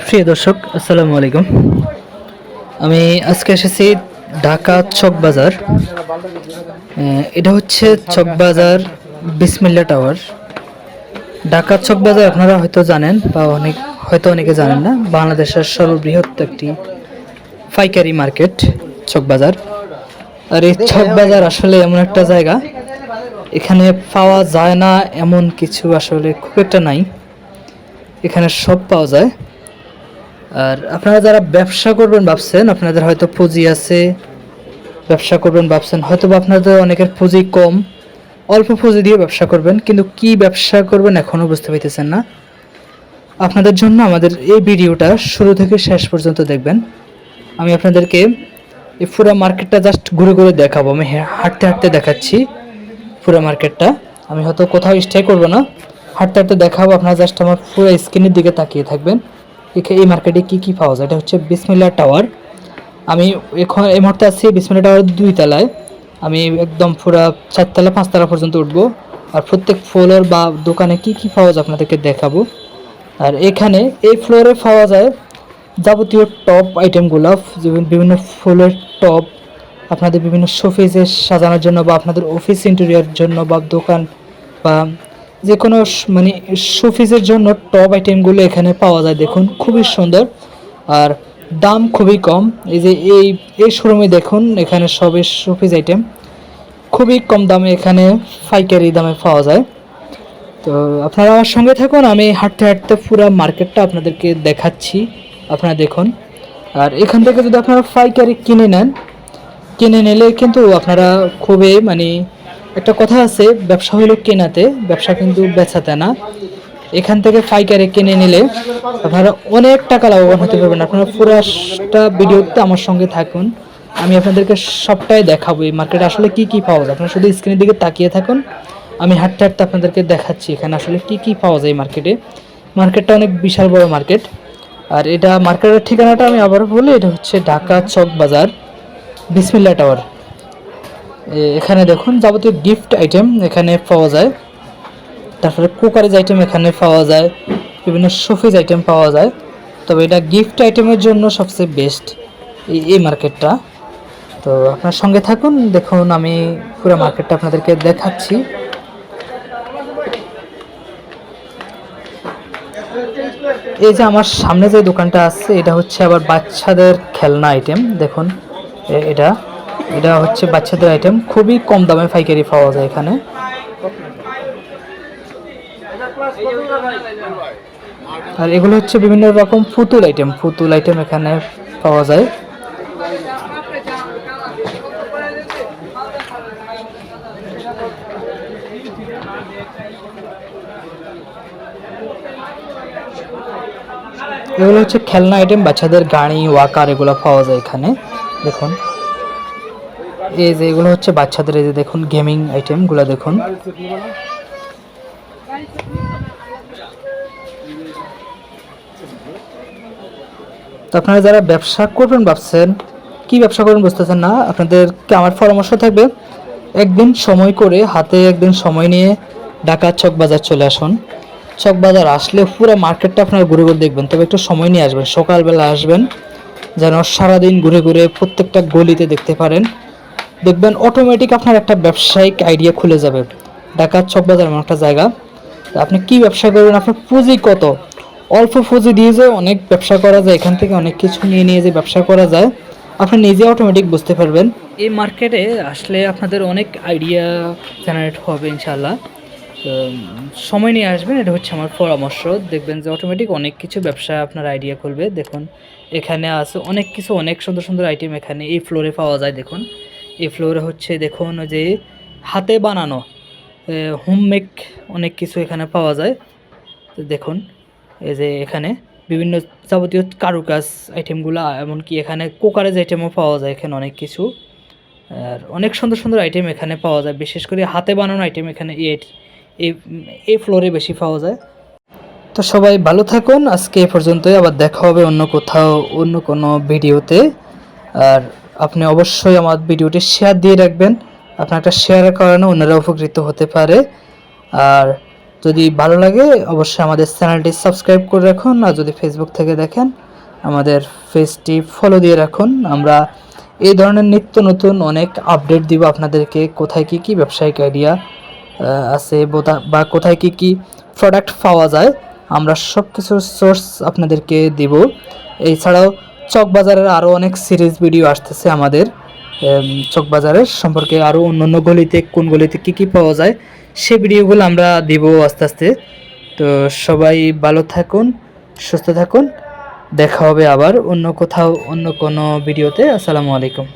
প্রিয় দর্শক, আসসালামু আলাইকুম। আমি আজকে এসেছি ঢাকা চক বাজার। এটা হচ্ছে চক বাজার বিসমিল্লা টাওয়ার। ঢাকা চক বাজার আপনারা হয়তো জানেন বা অনেক হয়তো অনেকে জানেন না, বাংলাদেশের সর্ববৃহৎ একটি পাইকারি মার্কেট চক বাজার। আর এই চক বাজার আসলে এমন একটা জায়গা, এখানে পাওয়া যায় না এমন কিছু আসলে খুব একটা নাই। এখানে সব পাওয়া যায়। আর আপনারা যারা ব্যবসা করবেন ভাবছেন, আপনাদের হয়তো পুঁজি আছে, ব্যবসা করবেন ভাবছেন হয়তো আপনাদের অনেকের পুঁজি কম, অল্প পুঁজি দিয়ে ব্যবসা করবেন, কিন্তু কি ব্যবসা করবেন এখনও বুঝতে পারতেছেন না। আপনাদের জন্য আমাদের এই ভিডিওটা শুরু থেকে শেষ পর্যন্ত দেখবেন। আমি আপনাদেরকে এই পুরো মার্কেটটা জাস্ট ঘুরে ঘুরে দেখাবো। আমি হাঁটতে হাঁটতে দেখাচ্ছি পুরো মার্কেটটা। আমি হয়তো কোথাও স্টে করব না। হাঁটতে হাঁটতে দেখাবো, আপনারা জাস্ট আমার পুরো স্ক্রিনের দিকে তাকিয়ে থাকবেন। এই মার্কেটে কি কি পাওয়া যায়? এটা হচ্ছে বিসমিল্লা টাওয়ার। আমি এখন এই মুহূর্তে আছি বিসমিল্লা টাওয়ার দুই তলায়। আমি একদম পুরো চারতলা পাঁচতলা পর্যন্ত উঠবো। আর প্রত্যেক ফ্লোর বা দোকানে কি কি পাওয়া যায় আপনাদেরকে দেখাবো। আর এখানে এই ফ্লোরে পাওয়া যায় যাবতীয় টপ আইটেমগুলো বিভিন্ন ফুলের টপ আপনাদের বিভিন্ন শোফিসে সাজানোর জন্য বা আপনাদের অফিস ইন্টেরিয়ার জন্য বা দোকান বা যে কোনো মানে শোফিসের জন্য টপ আইটেমগুলো এখানে পাওয়া যায়, দেখুন, খুবই সুন্দর। আর দাম খুবই কম, এই যে এই এই শোরুমে দেখুন, এখানে সবই শোফিস আইটেম। খুবই কম দামে এখানে পাইকারি দামে পাওয়া যায়। তো আপনারা আমার সঙ্গে থাকুন, আমি হাঁটতে হাঁটতে পুরো মার্কেটটা আপনাদেরকে দেখাচ্ছি, আপনারা দেখুন। আর এখান থেকে যদি আপনারা পাইকারি কিনে নেন, কিনে নিলে কিন্তু আপনারা খুবই মানে একটা কথা আছে, ব্যবসা হলো কেনাতে, ব্যবসা কিন্তু বেচাতে না। এখান থেকে ফাইকারে কিনে নিলে আপনারা অনেক টাকা লাভবান হতে পারবেন। আপনারা পুরোটা ভিডিওতে আমার সঙ্গে থাকুন। আমি আপনাদেরকে সবটাই দেখাবো এই মার্কেটে আসলে কি কি পাওয়া যায়। আপনারা শুধু স্ক্রিনের দিকে তাকিয়ে থাকুন। আমি হাঁটতে হাঁটতে আপনাদেরকে দেখাচ্ছি এখানে আসলে কি কি পাওয়া যায় মার্কেটে মার্কেটটা অনেক বিশাল বড় মার্কেট আর এটা মার্কেটের ঠিকানাটা আমি আবার বলি, এটা হচ্ছে ঢাকা চক বাজার বিসমিল্লা টাওয়ার এখানে দেখুন যাবতীয় গিফট আইটেম এখানে পাওয়া যায়। তারপরে কুকারেজ আইটেম এখানে পাওয়া যায়। বিভিন্ন শোফিজ আইটেম পাওয়া যায়। তবে এটা গিফট আইটেমের জন্য সবচেয়ে বেস্ট এই এই মার্কেটটা তো আপনার সঙ্গে থাকুন, দেখুন আমি পুরো মার্কেটটা আপনাদেরকে দেখাচ্ছি। এই যে আমার সামনে যে দোকানটা আছে, এটা হচ্ছে আবার বাচ্চাদের খেলনা আইটেম দেখুন এটা। এটা হচ্ছে বাচ্চাদের আইটেম খুবই কম দামে পাইকারি পাওয়া যায় এখানে। আর এগুলো হচ্ছে বিভিন্ন রকম পুতুল আইটেম পুতুল আইটেম এখানে পাওয়া যায়। এগুলো হচ্ছে খেলনা আইটেম বাচ্চাদের গাড়ি ওয়াকার এগুলো পাওয়া যায় এখানে। দেখুন। এই যে এগুলো হচ্ছে বাচ্চাদের, এই যে দেখুন গেমিং আইটেমগুলো দেখুন। তো আপনারা যারা ব্যবসা করবেন ভাবছেন, কি ব্যবসা করবেন বুঝতেছেন না, আপনাদেরকে আমার পরামর্শ থাকবে, একদিন সময় করে হাতে একদিন সময় নিয়ে ঢাকা চক বাজার চলে আসুন। চক বাজার আসলে পুরো মার্কেটটা আপনারা ঘুরে ঘুরে দেখবেন, তবে একটু সময় নিয়ে আসবেন, সকালবেলা আসবেন, যেন সারাদিন ঘুরে ঘুরে প্রত্যেকটা গলিতে দেখতে পারেন। দেখবেন অটোমেটিক আপনার একটা ব্যবসায়িক আইডিয়া খুলে যাবে। ঢাকা চক বাজার এমন একটা জায়গা। আপনি কি ব্যবসা করবেন? আপনার পুঁজি কত? অল্প পুঁজি দিয়ে যে অনেক ব্যবসা করা যায়, এখান থেকে অনেক কিছু নিয়ে নিয়ে যে ব্যবসা করা যায়, আপনি নিজে অটোমেটিক বুঝতে পারবেন। এই মার্কেটে আসলে আপনাদের অনেক আইডিয়া জেনারেট হবে ইনশাল্লাহ সময় নিয়ে আসবেন, এটা হচ্ছে আমার পরামর্শ। দেখবেন যে অটোমেটিক অনেক কিছু ব্যবসা আপনার আইডিয়া করবে দেখুন, এখানে আছে অনেক কিছু, অনেক সুন্দর সুন্দর আইটেম এখানে এই ফ্লোরে পাওয়া যায়, দেখুন। এই ফ্লোরে হচ্ছে দেখুন যে হাতে বানানো হোমমেক অনেক কিছু এখানে পাওয়া যায়। তো দেখুন, এই যে এখানে বিভিন্ন যাবতীয় কারুকাজ আইটেমগুলো এমনকি এখানে কোকারেজ আইটেমও পাওয়া যায় এখানে অনেক কিছু। আর অনেক সুন্দর সুন্দর আইটেম এখানে পাওয়া যায়, বিশেষ করে হাতে বানানো আইটেম এখানে এই ফ্লোরে বেশি পাওয়া যায়। তো সবাই ভালো থাকুন, আজকে এ পর্যন্তই, আবার দেখা হবে অন্য কোথাও, অন্য কোনো ভিডিওতে আর আপনি অবশ্যই আমার ভিডিওটি শেয়ার দিয়ে রাখবেন। আপনার একটা শেয়ারের কারণে অন্যরা উপকৃত হতে পারে। আর যদি ভালো লাগে, অবশ্যই আমাদের চ্যানেলটি সাবস্ক্রাইব করে রাখুন। আর যদি ফেসবুক থেকে দেখেন, আমাদের পেজটি ফলো দিয়ে রাখুন। আমরা এই ধরনের নিত্য নতুন অনেক আপডেট দিব আপনাদেরকে। কোথায় কি কি ব্যবসায়িক আইডিয়া আছে বা কোথায় কি কি প্রোডাক্ট পাওয়া যায়, আমরা সব কিছুর সোর্স আপনাদেরকে দিব। এছাড়াও চকবাজারের আরও অনেক সিরিজ ভিডিও আসতেছে আমাদের। চকবাজারের সম্পর্কে আরও অন্য অন্য গলিতে কোন গলিতে কী কী পাওয়া যায়, সে ভিডিওগুলো আমরা দেব আস্তে আস্তে। তো সবাই ভালো থাকুন, সুস্থ থাকুন। দেখা হবে আবার অন্য কোথাও, অন্য কোনো ভিডিওতে আসসালামু আলাইকুম।